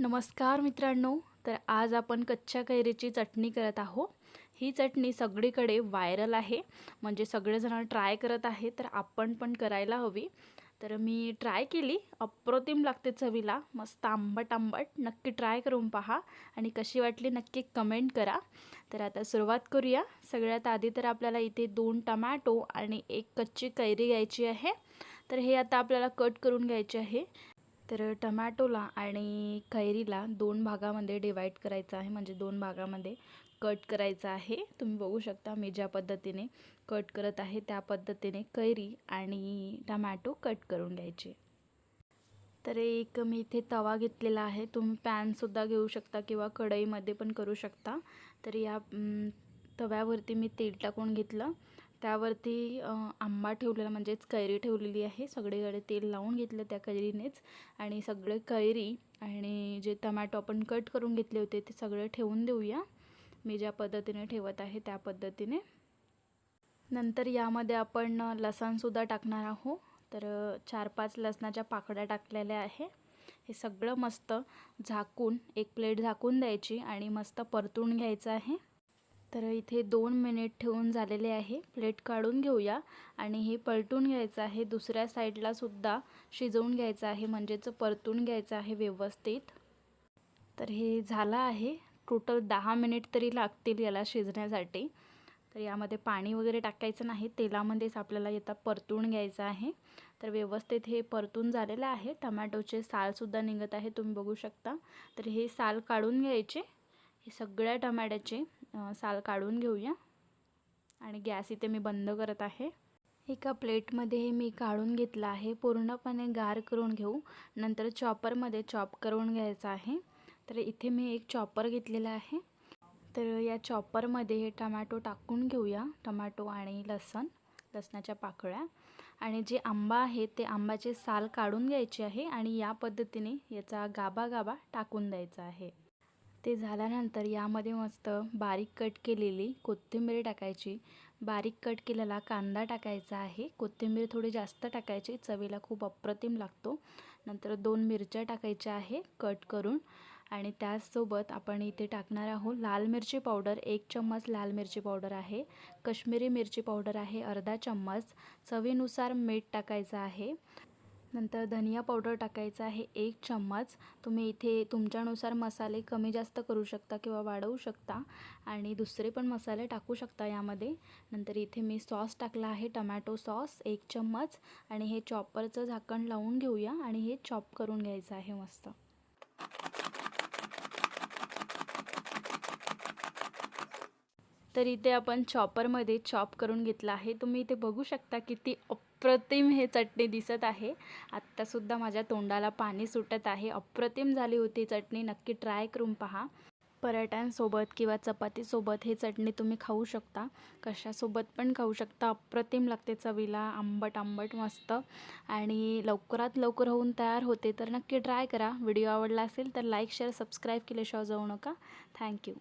नमस्कार मित्रांनो तर आज आपण कच्च्या कैरीची चटणी करत आहोत ही चटणी सगळीकडे व्हायरल आहे. म्हणजे सगळेजण ट्राय करत आहे तर आपण पण करायला हवी. तर मी ट्राय केली अप्रतिम लागते चवीला. मस्त आंबट आंबट नक्की ट्राय करून पहा. आणि कशी वाटली नक्की कमेंट करा. तर आता सुरुवात करूया. सगळ्यात आधी तर आपल्याला इथे दोन टमॅटो आणि एक कच्ची कैरी घ्यायची आहे. तर हे आता आपल्याला कट करून घ्यायचे आहे. तर टमॅटोला आणि कैरीला दोन भागामध्ये डिवाईड करायचं आहे. म्हणजे दोन भागामध्ये कट करायचं आहे. तुम्ही बघू शकता मी ज्या पद्धतीने कट करत आहे त्या पद्धतीने कैरी आणि टमॅटो कट करून घ्यायचे. तर एक मी इथे तवा घेतलेला आहे. तुम्ही पॅनसुद्धा घेऊ शकता किंवा कढईमध्ये पण करू शकता. तर या तव्यावरती मी तेल टाकून घेतलं. त्यावरती आंबा ठेवलेला म्हणजेच कैरी ठेवलेली आहे. सगळीकडे तेल लावून घेतलं त्या कैरीनेच. आणि सगळे कैरी आणि जे टमॅटो आपण कट करून घेतले होते ते सगळे ठेवून देऊया. मी ज्या पद्धतीने ठेवत आहे त्या पद्धतीने. नंतर यामध्ये आपण लसणसुद्धा टाकणार आहोत तर चार पाच लसणाच्या पाकड्या टाकलेल्या आहे. हे सगळं मस्त झाकून एक प्लेट झाकून द्यायची आणि मस्त परतून घ्यायचं आहे. तर इथे दोन मिनिट ठेवून झालेले आहे. प्लेट काढून घेऊया. आणि हे पलटून घ्यायचं आहे. दुसऱ्या साईडला सुद्धा शिजवून घ्यायचं आहे. म्हणजेच परतून घ्यायचं आहे व्यवस्थित. तर हे झालं आहे. टोटल दहा मिनिट तरी लागतील याला शिजण्यासाठी. तर यामध्ये पाणी वगैरे टाकायचं नाही. तेलामध्येच आपल्याला येता परतून घ्यायचं आहे. तर व्यवस्थित हे परतून झालेलं आहे. टमॅटोचे सालसुद्धा निघत आहे. तुम्ही बघू शकता. तर हे साल काढून घ्यायचे. सगळ्या टमाट्याचे साल काढून घेऊया. आणि गॅस इथे मी बंद करत आहे. एका प्लेटमध्ये मी काढून घेतलं आहे. पूर्णपणे गार करून घेऊ. नंतर चॉपरमध्ये चॉप करून घ्यायचं आहे. तर इथे मी एक चॉपर घेतलेला आहे. तर या चॉपरमध्ये हे टमॅटो टाकून घेऊया. टमॅटो आणि लसण लसणाच्या पाकळ्या. आणि जे आंबा आहे ते आंब्याचे साल काढून घ्यायचे आहे आणि या पद्धतीने याचा गाबा गाबा टाकून द्यायचा आहे. ते झाल्यानंतर यामध्ये मस्त बारीक कट केलेली कोथिंबीर टाकायची. बारीक कट केलेला कांदा टाकायचा आहे. कोथिंबीर थोडी जास्त टाकायची चवीला खूप अप्रतिम लागतो. नंतर दोन मिरच्या टाकायच्या आहे कट करून. आणि त्याचसोबत आपण इथे टाकणार आहोत लाल मिरची पावडर. एक चम्मच लाल मिरची पावडर आहे. कश्मीरी मिरची पावडर आहे अर्धा चम्मच. चवीनुसार मीठ टाकायचं आहे. नंतर धनिया पावडर टाकायचा आहे एक चम्मच. तुम्ही इथे तुमच्यानुसार मसाले कमी जास्त करू शकता किंवा वाढवू शकता. आणि दुसरे पण मसाले टाकू शकता यामध्ये. नंतर इथे मी सॉस टाकला आहे टमॅटो सॉस एक चम्मच. आणि हे चॉपरचं झाकण लावून घेऊया आणि हे चॉप करून घ्यायचं आहे मस्त. तर इथे आपण चॉपरमध्ये चॉप करून घेतलं आहे. तुम्ही इथे बघू शकता किती अप्रतिम हे चटणी दिसत आहे. आत्तासुद्धा माझ्या तोंडाला पाणी सुटत आहे. अप्रतिम झाली होती चटणी. नक्की ट्राय करून पहा. पराठ्यांसोबत किंवा चपातीसोबत हे चटणी तुम्ही खाऊ शकता. कशासोबत पण खाऊ शकता. अप्रतिम लागते चवीला. आंबट आंबट मस्त. आणि लवकरात लवकर होऊन तयार होते तर नक्की ट्राय करा. व्हिडिओ आवडला असेल तर लाईक शेअर सबस्क्राईब केल्याशिवाय जाऊ नका. थँक्यू